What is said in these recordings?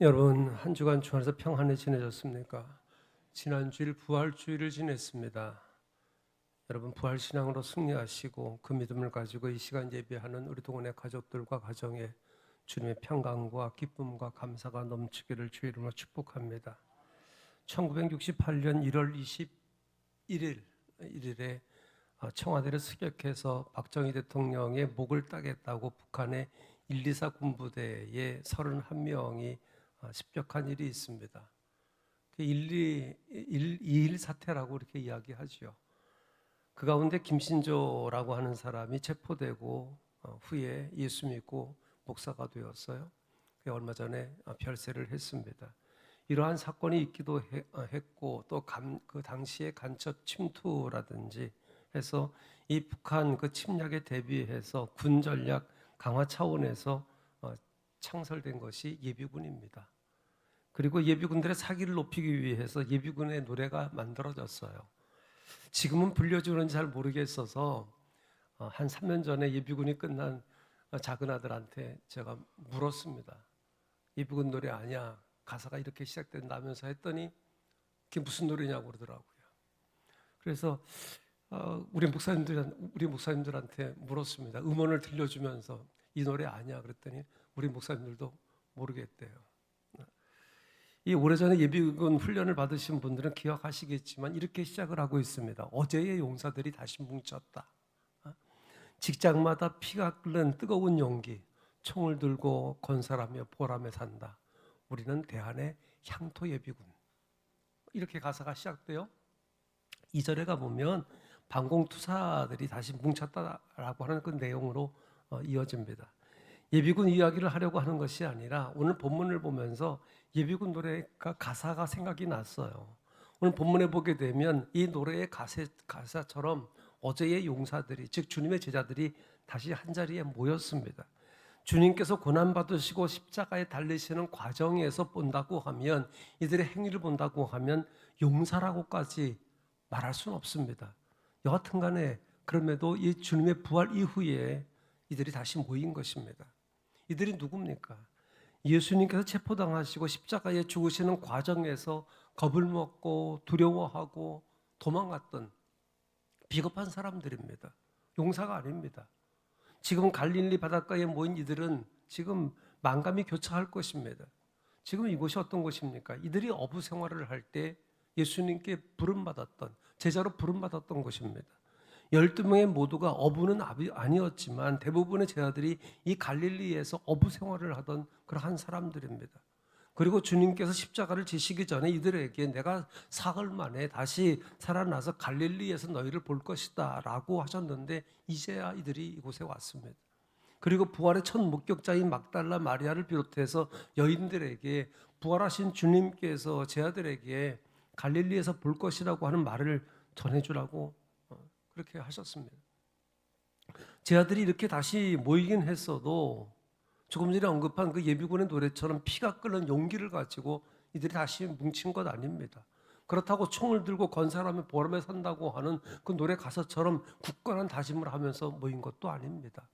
여러분 한 주간 주 안에서 평안히 지내셨습니까? 지난 주일 부활 주일을 지냈습니다. 여러분 부활 신앙으로 승리하시고 그 믿음을 가지고 이 시간 예배하는 우리 동원의 가족들과 가정에 주님의 평강과 기쁨과 감사가 넘치기를 주 이름으로 축복합니다. 1968년 1월 21일 1일에 청와대를 습격해서 박정희 대통령의 목을 따겠다고 북한의 124 군부대의 31명이 습격한 일이 있습니다. 그 1, 2, 1, 사태라고 이렇게 이야기하죠. 그 가운데 김신조라고 하는 사람이 체포되고 어, 후에 예수 믿고 목사가 되었어요. 그 얼마 전에 어, 별세를 했습니다. 이러한 사건이 있기도 해- 어, 했고 또 그 당시에 간첩 침투라든지 해서 이 북한 그 침략에 대비해서 군 전략 강화 차원에서 어, 창설된 것이 예비군입니다. 그리고 예비군들의 사기를 높이기 위해서 예비군의 노래가 만들어졌어요. 지금은 불려주는지 잘 모르겠어서 어, 한 3년 전에 예비군이 끝난 어, 작은 아들한테 제가 물었습니다. 예비군 노래 아니야? 가사가 이렇게 시작된다면서 했더니 그게 무슨 노래냐고 그러더라고요. 그래서 어, 우리 목사님들 우리 목사님들한테 물었습니다. 음원을 들려주면서 이 노래 아니야 그랬더니 우리 목사님들도 모르겠대요. 이 오래전에 예비군 훈련을 받으신 분들은 기억하시겠지만 이렇게 시작을 하고 있습니다. 어제의 용사들이 다시 뭉쳤다. 어? 직장마다 피가 끓는 뜨거운 용기, 총을 들고 건설하며 보람에 산다. 우리는 대한의 향토 예비군. 이렇게 가사가 시작돼요. 이절에 가보면 방공투사들이 다시 뭉쳤다라고 하는 그 내용으로 어, 이어집니다. 예비군 이야기를 하려고 하는 것이 아니라 오늘 본문을 보면서 예비군 노래가 가사가 생각이 났어요. 오늘 본문에 보게 되면 이 노래의 가사, 가사처럼 어제의 용사들이 즉 주님의 제자들이 다시 한 자리에 모였습니다. 주님께서 고난 받으시고 십자가에 달리시는 과정에서 본다고 하면 이들의 행위를 본다고 하면 용사라고까지 말할 수는 없습니다. 여하튼간에 그럼에도 이 주님의 부활 이후에 이들이 다시 모인 것입니다. 이들이 누굽니까? 예수님께서 체포당하시고 십자가에 죽으시는 과정에서 겁을 먹고 두려워하고 도망갔던 비겁한 사람들입니다. 용사가 아닙니다. 지금 갈릴리 바닷가에 모인 이들은 지금 만감이 교차할 것입니다. 지금 이곳이 어떤 곳입니까? 이들이 어부 생활을 할 때 예수님께 부름받았던 제자로 부름받았던 곳입니다. 12명의 모두가 어부는 아니었지만 대부분의 제자들이 이 갈릴리에서 어부 생활을 하던 그러한 사람들입니다. 그리고 주님께서 십자가를 지시기 전에 이들에게 내가 사흘 만에 다시 살아나서 갈릴리에서 너희를 볼 것이다 라고 하셨는데 이제야 이들이 이곳에 왔습니다. 그리고 부활의 첫 목격자인 막달라 마리아를 비롯해서 여인들에게 부활하신 주님께서 제 아들에게 갈릴리에서 볼 것이라고 하는 말을 전해주라고 그렇게 하셨습니다. 제 아들이 이렇게 다시 모이긴 했어도 조금 전에 언급한 그 예비군의 노래처럼 피가 끓는 용기를 가지고 이들이 다시 뭉친 것 아닙니다. 그렇다고 총을 들고 건설하며 보람에 산다고 하는 그 노래 가사처럼 굳건한 다짐을 하면서 모인 것도 아닙니다.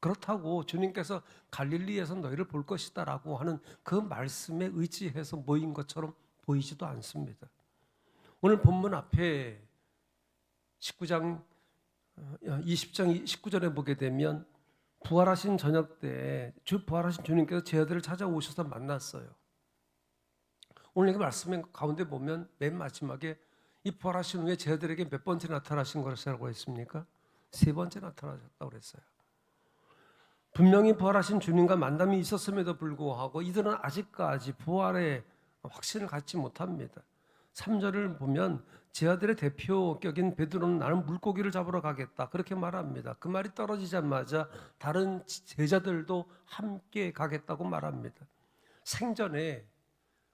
그렇다고 주님께서 갈릴리에서 너희를 볼 것이다라고 하는 그 말씀에 의지해서 모인 것처럼 보이지도 않습니다. 오늘 본문 앞에 19장 20장 어, 19절에 보게 되면 부활하신 저녁 때주 부활하신 주님께서 제 아들을 찾아오셔서 만났어요. 오늘 이 말씀 가운데 보면 맨 마지막에 이 부활하신 후에 제 아들에게 몇 번째 나타나신 것이라고 했습니까? 세 번째 나타나셨다고 그랬어요. 분명히 부활하신 주님과 만남이 있었음에도 불구하고 이들은 아직까지 부활의 확신을 갖지 못합니다. 3절을 보면 제 아들의 대표격인 베드로는 나는 물고기를 잡으러 가겠다. 그렇게 말합니다. 그 말이 떨어지자마자 다른 제자들도 함께 가겠다고 말합니다. 생전에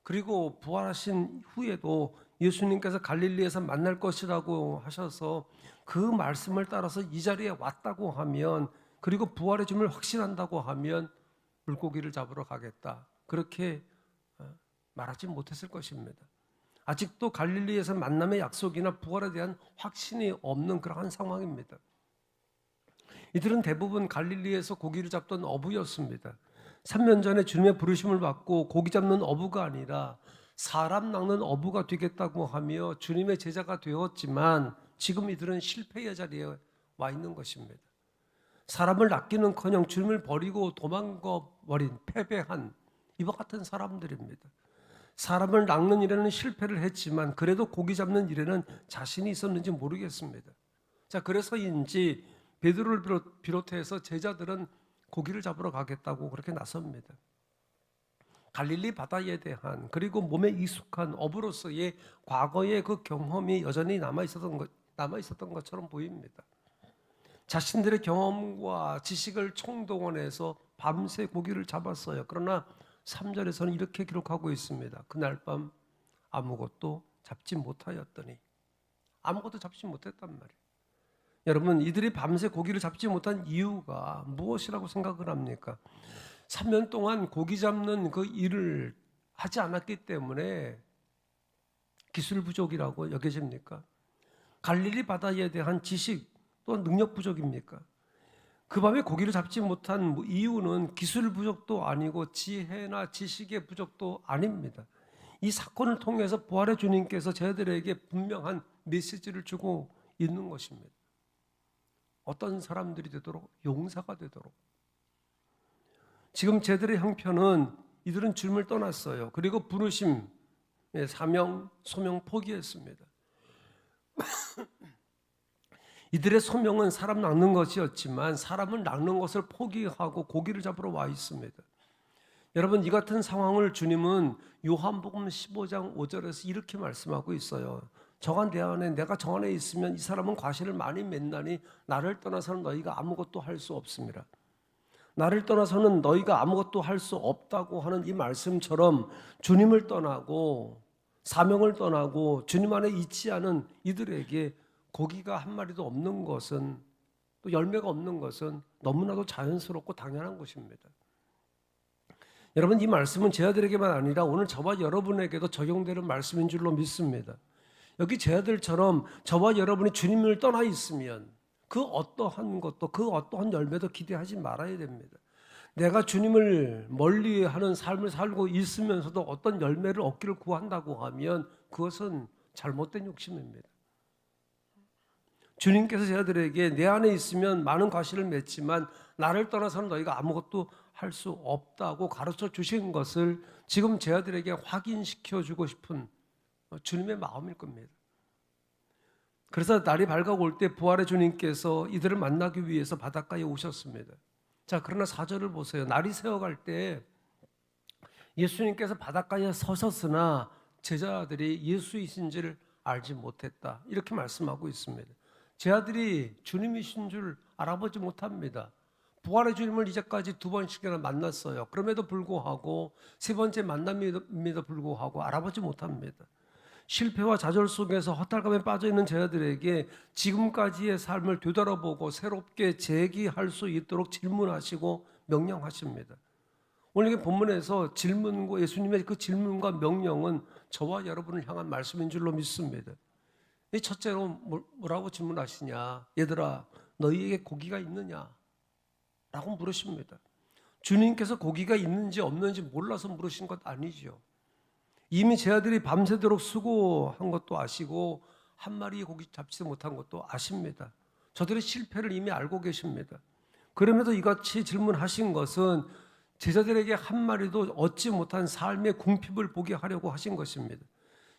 그리고 부활하신 후에도 예수님께서 갈릴리에서 만날 것이라고 하셔서 그 말씀을 따라서 이 자리에 왔다고 하면 그리고 부활의 줌을 확신한다고 하면 물고기를 잡으러 가겠다. 그렇게 어, 말하지 못했을 것입니다. 아직도 갈릴리에서 만남의 약속이나 부활에 대한 확신이 없는 그러한 상황입니다. 이들은 대부분 갈릴리에서 고기를 잡던 어부였습니다. 3년 전에 주님의 부르심을 받고 고기 잡는 어부가 아니라 사람 낚는 어부가 되겠다고 하며 주님의 제자가 되었지만 지금 이들은 실패의 자리에 와 있는 것입니다. 사람을 낚기는커녕 주님을 버리고 도망가 버린 패배한 이와 같은 사람들입니다. 사람을 낚는 일에는 실패를 했지만 그래도 고기 잡는 일에는 자신이 있었는지 모르겠습니다. 자, 그래서인지 베드로를 비롯- 비롯해서 제자들은 고기를 잡으러 가겠다고 그렇게 나섭니다. 갈릴리 바다에 대한 그리고 몸에 익숙한 어부로서의 과거의 그 경험이 여전히 남아 있었던 것 남아 있었던 것처럼 보입니다. 자신들의 경험과 지식을 총동원해서 밤새 고기를 잡았어요. 그러나 3절에서는 이렇게 기록하고 있습니다. 그날 밤 아무것도 잡지 못하였더니 아무것도 잡지 못했단 말이에요. 여러분 이들이 밤새 고기를 잡지 못한 이유가 무엇이라고 생각을 합니까? 3년 동안 고기 잡는 그 일을 하지 않았기 때문에 기술 부족이라고 여겨집니까? 갈릴리 바다에 대한 지식 또는 능력 부족입니까? 그 밤에 고기를 잡지 못한 이유는 기술 부족도 아니고 지혜나 지식의 부족도 아닙니다. 이 사건을 통해서 부활의 주님께서 저희들에게 분명한 메시지를 주고 있는 것입니다. 어떤 사람들이 되도록 용사가 되도록 지금 제들의 형편은 이들은 주님을 떠났어요. 그리고 부르심, 예, 사명, 소명 포기했습니다. 이들의 소명은 사람 낚는 것이었지만 사람을 낚는 것을 포기하고 고기를 잡으러 와 있습니다. 여러분 이 같은 상황을 주님은 요한복음 15장 5절에서 이렇게 말씀하고 있어요. 정한 내 안에 내가 정 안에 있으면 이 사람은 과실을 많이 맺나니 나를 떠나서는 너희가 아무것도 할 수 없습니다. 나를 떠나서는 너희가 아무것도 할 수 없다고 하는 이 말씀처럼 주님을 떠나고 사명을 떠나고 주님 안에 있지 않은 이들에게 고기가 한 마리도 없는 것은 또 열매가 없는 것은 너무나도 자연스럽고 당연한 것입니다. 여러분 이 말씀은 제 아들에게만 아니라 오늘 저와 여러분에게도 적용되는 말씀인 줄로 믿습니다. 여기 제 아들처럼 저와 여러분이 주님을 떠나 있으면 그 어떠한 것도 그 어떠한 열매도 기대하지 말아야 됩니다. 내가 주님을 멀리 하는 삶을 살고 있으면서도 어떤 열매를 얻기를 구한다고 하면 그것은 잘못된 욕심입니다. 주님께서 저들에게 내 안에 있으면 많은 과실을 맺지만 나를 떠나서는 너희가 아무것도 할 수 없다고 가르쳐 주신 것을 지금 제 아들에게 확인시켜 주고 싶은 주님의 마음일 겁니다. 그래서 날이 밝아올 때 부활의 주님께서 이들을 만나기 위해서 바닷가에 오셨습니다. 자, 그러나 사절을 보세요. 날이 새어갈 때 예수님께서 바닷가에 서셨으나 제자들이 예수이신지를 알지 못했다. 이렇게 말씀하고 있습니다. 제 아들이 주님이신 줄 알아보지 못합니다. 부활의 주님을 이제까지 두 번씩이나 만났어요. 그럼에도 불구하고 세 번째 만남임에도 불구하고 알아보지 못합니다. 실패와 좌절 속에서 허탈감에 빠져 있는 제자들에게 지금까지의 삶을 되돌아보고 새롭게 재기할 수 있도록 질문하시고 명령하십니다. 오늘 이 본문에서 질문과 예수님의 그 질문과 명령은 저와 여러분을 향한 말씀인 줄로 믿습니다. 이 첫째로 뭐- 뭐라고 질문하시냐? 얘들아, 너희에게 고기가 있느냐? 라고 물으십니다. 주님께서 고기가 있는지 없는지 몰라서 물으신 것 아니죠. 이미 제 아들이 밤새도록 수고한 것도 아시고 한 마리의 고기 잡지 못한 것도 아십니다. 저들의 실패를 이미 알고 계십니다. 그럼에도 이같이 질문하신 것은 제자들에게 한 마리도 얻지 못한 삶의 궁핍을 보게 하려고 하신 것입니다.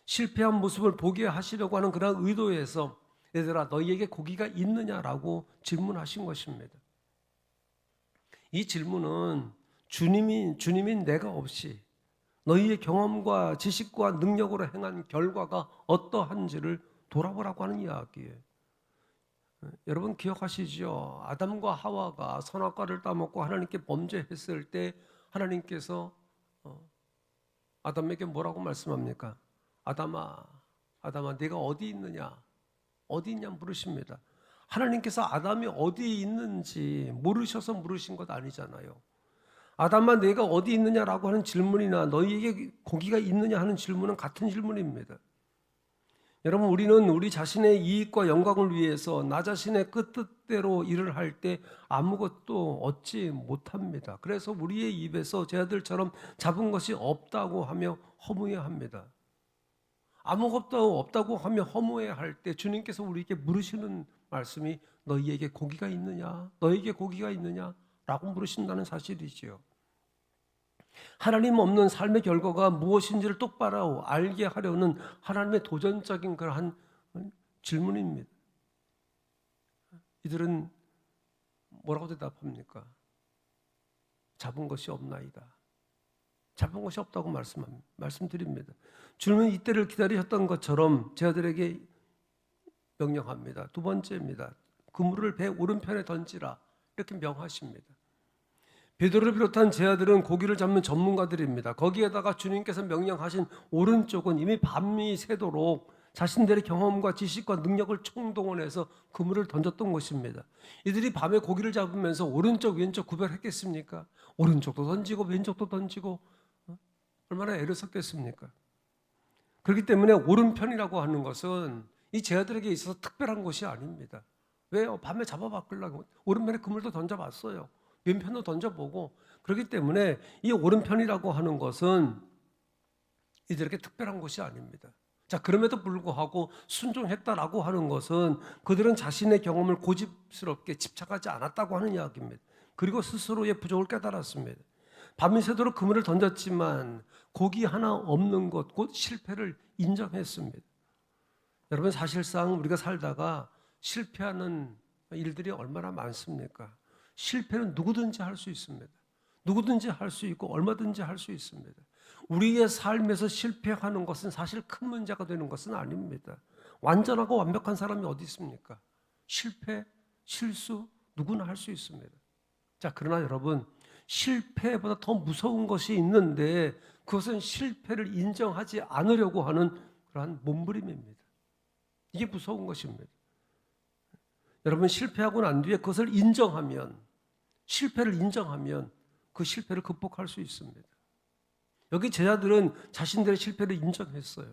실패한 모습을 보게 하시려고 하는 그런 의도에서 얘들아 너희에게 고기가 있느냐라고 질문하신 것입니다. 이 질문은 주님이 주님인 내가 없이 너희의 경험과 지식과 능력으로 행한 결과가 어떠한지를 돌아보라고 하는 이야기예요. 여러분 기억하시죠? 아담과 하와가 선악과를 따먹고 하나님께 범죄했을 때 하나님께서 어, 아담에게 뭐라고 말씀합니까? 아담아, 아담아, 네가 어디 있느냐? 어디 있냐 물으십니다. 하나님께서 아담이 어디 있는지 모르셔서 물으신 것 아니잖아요. 아담아 내가 어디 있느냐라고 하는 질문이나 너희에게 고기가 있느냐 하는 질문은 같은 질문입니다. 여러분 우리는 우리 자신의 이익과 영광을 위해서 나 자신의 그 뜻대로 일을 할 때 아무것도 얻지 못합니다. 그래서 우리의 입에서 제 아들처럼 잡은 것이 없다고 하며 허무해 합니다. 아무것도 없다고 하며 허무해할 때 주님께서 우리에게 물으시는 말씀이 너희에게 고기가 있느냐? 너에게 고기가 있느냐? 라고 물으신다는 사실이지요. 하나님 없는 삶의 결과가 무엇인지를 똑바로 알게 하려는 하나님의 도전적인 그러한 질문입니다. 이들은 뭐라고 대답합니까? 잡은 것이 없나이다. 잡은 것이 없다고 말씀 말씀드립니다. 주님은 이때를 기다리셨던 것처럼 제자들에게 명령합니다. 두 번째입니다. 그물을 배 오른편에 던지라 이렇게 명하십니다. 베드로를 비롯한 제자들은 고기를 잡는 전문가들입니다. 거기에다가 주님께서 명령하신 오른쪽은 이미 밤이 새도록 자신들의 경험과 지식과 능력을 총동원해서 그물을 던졌던 것입니다. 이들이 밤에 고기를 잡으면서 오른쪽 왼쪽 구별했겠습니까? 오른쪽도 던지고 왼쪽도 던지고 어? 얼마나 애를 썼겠습니까? 그렇기 때문에 오른편이라고 하는 것은 이 제자들에게 있어서 특별한 것이 아닙니다. 왜요? 밤에 잡아바꾸려고 오른편에 그물도 던져봤어요. 왼편도 던져보고 그렇기 때문에 이 오른편이라고 하는 것은 이들에게 특별한 것이 아닙니다. 자 그럼에도 불구하고 순종했다라고 하는 것은 그들은 자신의 경험을 고집스럽게 집착하지 않았다고 하는 이야기입니다. 그리고 스스로의 부족을 깨달았습니다. 밤이 새도록 그물을 던졌지만 고기 하나 없는 것, 곧 실패를 인정했습니다. 여러분 사실상 우리가 살다가 실패하는 일들이 얼마나 많습니까? 실패는 누구든지 할 수 있습니다. 누구든지 할 수 있고 얼마든지 할 수 있습니다. 우리의 삶에서 실패하는 것은 사실 큰 문제가 되는 것은 아닙니다. 완전하고 완벽한 사람이 어디 있습니까? 실패, 실수 누구나 할 수 있습니다. 자, 그러나 여러분 실패보다 더 무서운 것이 있는데 그것은 실패를 인정하지 않으려고 하는 그러한 몸부림입니다. 이게 무서운 것입니다. 여러분 실패하고 난 뒤에 그것을 인정하면 실패를 인정하면 그 실패를 극복할 수 있습니다. 여기 제자들은 자신들의 실패를 인정했어요.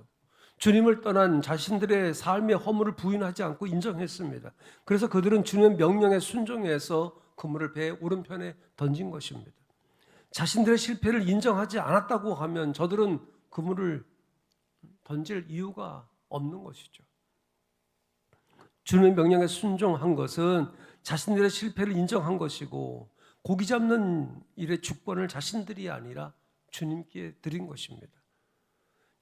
주님을 떠난 자신들의 삶의 허물을 부인하지 않고 인정했습니다. 그래서 그들은 주님의 명령에 순종해서 그물을 배 오른편에 던진 것입니다. 자신들의 실패를 인정하지 않았다고 하면 저들은 그물을 던질 이유가 없는 것이죠. 주님의 명령에 순종한 것은 자신들의 실패를 인정한 것이고 고기 잡는 일의 주권을 자신들이 아니라 주님께 드린 것입니다.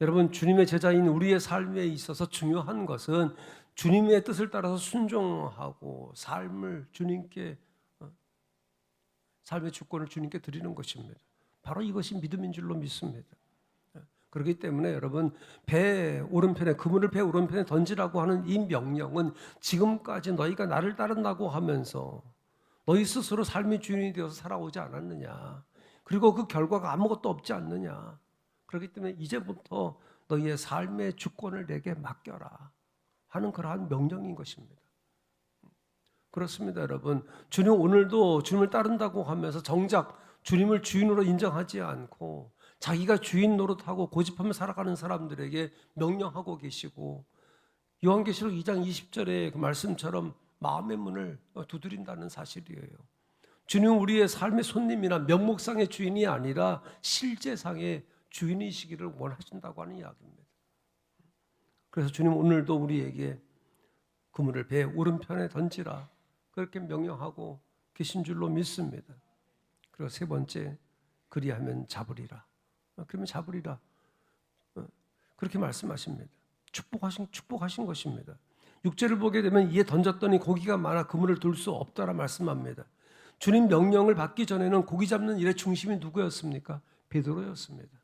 여러분 주님의 제자인 우리의 삶에 있어서 중요한 것은 주님의 뜻을 따라서 순종하고 삶을 주님께 어, 삶의 주권을 주님께 드리는 것입니다. 바로 이것이 믿음인 줄로 믿습니다. 그렇기 때문에 여러분 배 오른편에 그물을 배 오른편에 던지라고 하는 이 명령은 지금까지 너희가 나를 따른다고 하면서 너희 스스로 삶의 주인이 되어서 살아오지 않았느냐. 그리고 그 결과가 아무것도 없지 않느냐. 그렇기 때문에 이제부터 너희의 삶의 주권을 내게 맡겨라 하는 그러한 명령인 것입니다. 그렇습니다, 여러분. 주님 오늘도 주님을 따른다고 하면서 정작 주님을 주인으로 인정하지 않고 자기가 주인 노릇하고 고집하며 살아가는 사람들에게 명령하고 계시고 요한계시록 2장 20절의 그 말씀처럼 마음의 문을 두드린다는 사실이에요. 주님 우리의 삶의 손님이나 명목상의 주인이 아니라 실제상의 주인이시기를 원하신다고 하는 이야기입니다. 그래서 주님 오늘도 우리에게 그물을 배 오른편에 던지라 그렇게 명령하고 계신 줄로 믿습니다. 그리고 세 번째 그리하면 잡으리라. 어, 그러면 잡으리라. 어, 그렇게 말씀하십니다. 축복하신 축복하신 것입니다. 육제를 보게 되면 이에 던졌더니 고기가 많아 그물을 둘 수 없다라 말씀합니다. 주님 명령을 받기 전에는 고기 잡는 일의 중심이 누구였습니까? 베드로였습니다.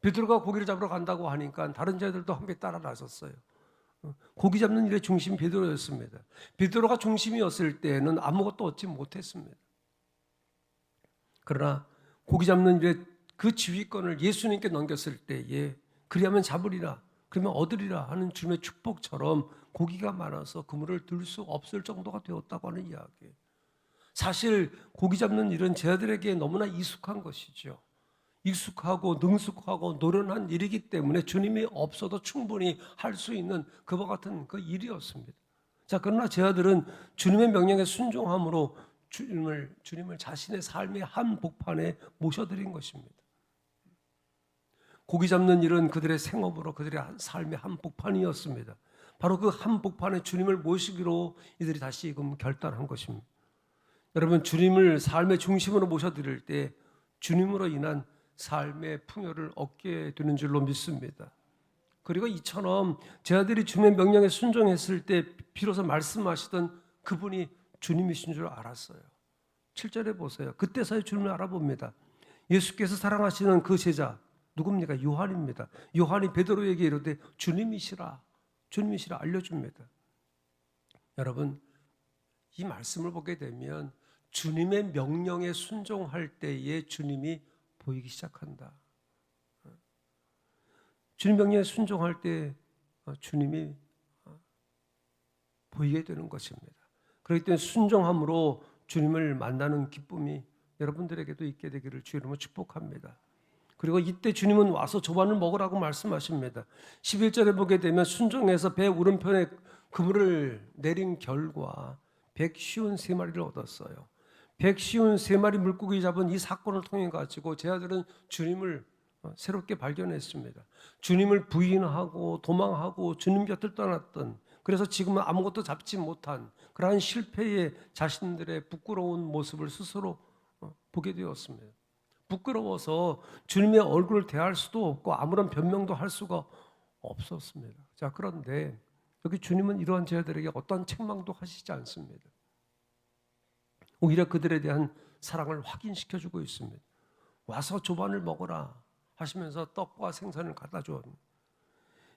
베드로가 고기를 잡으러 간다고 하니까 다른 자들도 함께 따라 나섰어요. 어, 고기 잡는 일의 중심 베드로였습니다. 베드로가 중심이었을 때는 아무것도 얻지 못했습니다. 그러나 고기 잡는 일의 그 지휘권을 예수님께 넘겼을 때에 그리하면 잡으리라 그러면 얻으리라 하는 주님의 축복처럼 고기가 많아서 그물을 들 수 없을 정도가 되었다고 하는 이야기. 사실 고기 잡는 일은 제자들에게 너무나 익숙한 것이죠. 익숙하고 능숙하고 노련한 일이기 때문에 주님이 없어도 충분히 할 수 있는 그와 같은 그 일이었습니다. 자, 그러나 제 아들은 주님의 명령에 순종함으로 주님을 주님을 자신의 삶의 한 복판에 모셔드린 것입니다. 고기 잡는 일은 그들의 생업으로 그들의 한- 삶의 한 복판이었습니다. 바로 그 한 복판에 주님을 모시기로 이들이 다시금 결단한 것입니다. 여러분 주님을 삶의 중심으로 모셔드릴 때 주님으로 인한 삶의 풍요를 얻게 되는 줄로 믿습니다. 그리고 이처럼 제 아들이 주님의 명령에 순종했을 때 비로소 말씀하시던 그분이 주님이신 줄 알았어요. 7절에 보세요. 그때서야 주님을 알아봅니다. 예수께서 사랑하시는 그 제자 누굽니까? 요한입니다. 요한이 베드로에게 이르되 주님이시라 주님이시라 알려줍니다. 여러분 이 말씀을 보게 되면 주님의 명령에 순종할 때에 주님이 보이기 시작한다. 주님 명령에 순종할 때 어, 주님이 어, 보이게 되는 것입니다. 그렇기 때문에 순종함으로 주님을 만나는 기쁨이 여러분들에게도 있게 되기를 주의 이름으로 축복합니다. 그리고 이때 주님은 와서 조반을 먹으라고 말씀하십니다. 11절에 보게 되면 순종해서 배 오른편에 그물을 내린 결과 150세 마리를 얻었어요. 150세 마리 물고기 잡은 이 사건을 통해 가지고 제 아들은 주님을 어, 새롭게 발견했습니다. 주님을 부인하고 도망하고 주님 곁을 떠났던 그래서 지금은 아무것도 잡지 못한 그러한 실패의 자신들의 부끄러운 모습을 스스로 어, 보게 되었습니다. 부끄러워서 주님의 얼굴을 대할 수도 없고 아무런 변명도 할 수가 없었습니다. 자, 그런데 여기 주님은 이러한 제자들에게 어떠한 책망도 하시지 않습니다. 오히려 그들에 대한 사랑을 확인시켜 주고 있습니다. 와서 조반을 먹어라 하시면서 떡과 생선을 갖다 줘.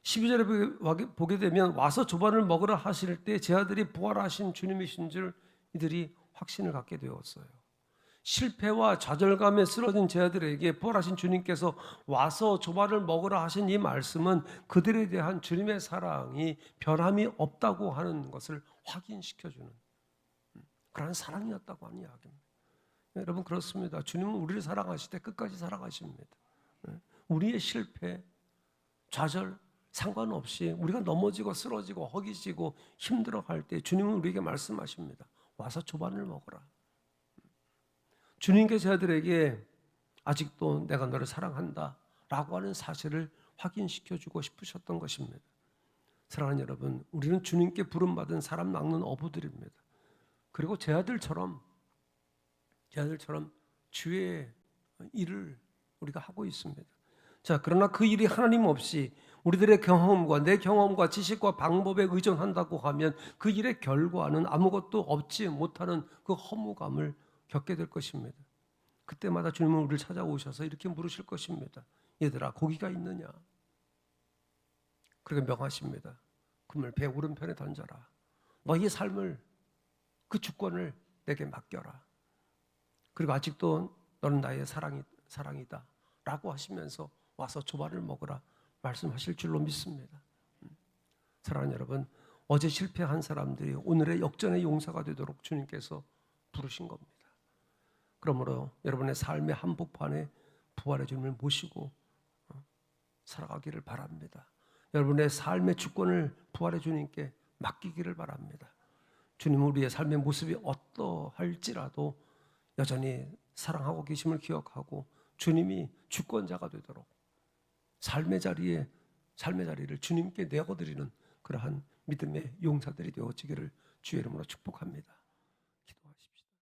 12절에 보게 되면 와서 조반을 먹으라 하실 때 제 아들이 부활하신 주님이신 줄 이들이 확신을 갖게 되었어요. 실패와 좌절감에 쓰러진 제 아들에게 부활하신 주님께서 와서 조반을 먹으라 하신 이 말씀은 그들에 대한 주님의 사랑이 변함이 없다고 하는 것을 확인시켜주는 그러한 사랑이었다고 하는 이야기입니다. 여러분 그렇습니다. 주님은 우리를 사랑하실 때 끝까지 사랑하십니다. 우리의 실패, 좌절 상관없이 우리가 넘어지고 쓰러지고 허기지고 힘들어할 때 주님은 우리에게 말씀하십니다. 와서 조반을 먹어라. 주님께 제자들에게 아직도 내가 너를 사랑한다라고 하는 사실을 확인시켜 주고 싶으셨던 것입니다. 사랑하는 여러분, 우리는 주님께 부름 받은 사람 낚는 어부들입니다. 그리고 제 아들처럼 제 아들처럼 주의 일을 우리가 하고 있습니다. 자, 그러나 그 일이 하나님 없이 우리들의 경험과 내 경험과 지식과 방법에 의존한다고 하면 그 일의 결과는 아무것도 없지 못하는 그 허무감을 겪게 될 것입니다. 그때마다 주님은 우리를 찾아오셔서 이렇게 물으실 것입니다. 얘들아, 고기가 있느냐? 그렇게 명하십니다. 그물 배 오른편에 던져라. 너희 삶을 그 주권을 내게 맡겨라. 그리고 아직도 너는 나의 사랑이 사랑이다. 라고 하시면서 와서 조반을 먹으라 말씀하실 줄로 믿습니다. 음. 사랑하는 여러분, 어제 실패한 사람들이 오늘의 역전의 용사가 되도록 주님께서 부르신 겁니다. 그러므로 여러분의 삶의 한복판에 부활의 주님을 모시고 어, 살아가기를 바랍니다. 여러분의 삶의 주권을 부활의 주님께 맡기기를 바랍니다. 주님은 우리의 삶의 모습이 어떠할지라도 여전히 사랑하고 계심을 기억하고 주님이 주권자가 되도록 삶의 자리에 삶의 자리를 주님께 내어드리는 그러한 믿음의 용사들이 되어지기를 주의 이름으로 축복합니다.